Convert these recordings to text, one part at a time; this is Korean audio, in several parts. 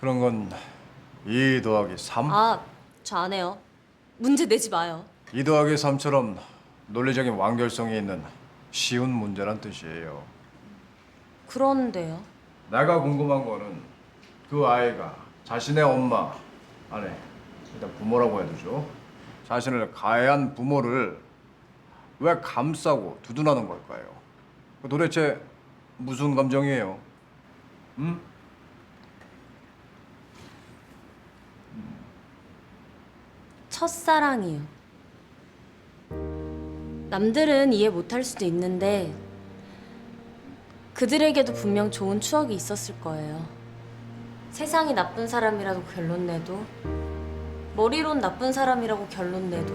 그런 건2 더하기 3? 아, 저 안 해요. 문제 내지 마요. 2 더하기 3처럼 논리적인 완결성이 있는 쉬운 문제란 뜻이에요. 그런데요. 내가 궁금한 거는 그 아이가 자신의 엄마, 아니 일단 부모라고 해두죠. 자신을 가해한 부모를 왜 감싸고 두둔하는 걸까요? 그 도대체 무슨 감정이에요? 음? 첫사랑이요. 남들은 이해 못할 수도 있는데 그들에게도 분명 좋은 추억이 있었을 거예요. 세상이 나쁜 사람이라고 결론 내도 머리론 나쁜 사람이라고 결론 내도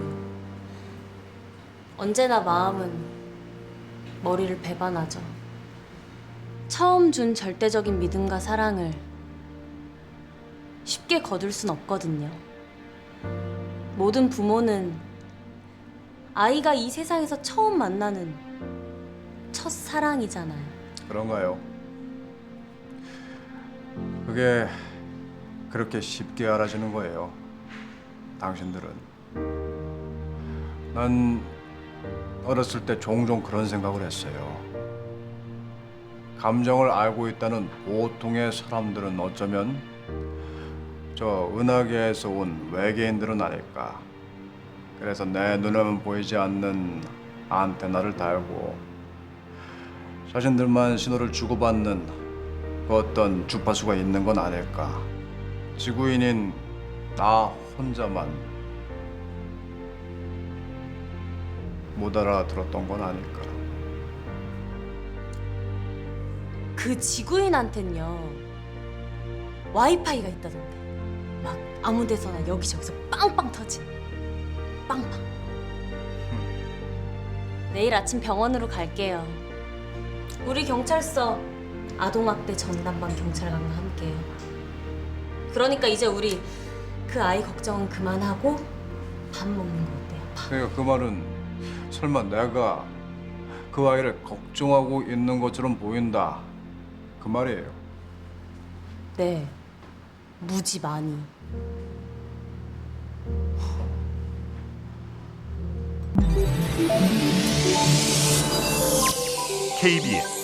언제나 마음은 머리를 배반하죠. 처음 준 절대적인 믿음과 사랑을 쉽게 거둘 순 없거든요. 모든 부모는 아이가 이 세상에서 처음 만나는 첫 사랑이잖아요. 그런가요? 그게 그렇게 쉽게 알아지는 거예요. 당신들은. 난 어렸을 때 종종 그런 생각을 했어요. 감정을 알고 있다는 보통의 사람들은 어쩌면 저 은하계에서 온 외계인들은 아닐까. 그래서 내 눈에는 보이지 않는 안테나를 달고 자신들만 신호를 주고받는 그 어떤 주파수가 있는 건 아닐까. 지구인인 나 혼자만 못 알아들었던 건 아닐까. 그 지구인한텐요 와이파이가 있다던데 막 아무 데서나 여기저기서 빵빵 터진 빵빵 내일 아침 병원으로 갈게요 우리 경찰서 아동학대 전담반 경찰관과 함께요 그러니까 이제 우리 그 아이 걱정은 그만하고 밥 먹는 거 어때요? 밥. 그러니까 그 말은 설마 내가 그 아이를 걱정하고 있는 것처럼 보인다. 그 말이에요. 네 무지 많이. KBS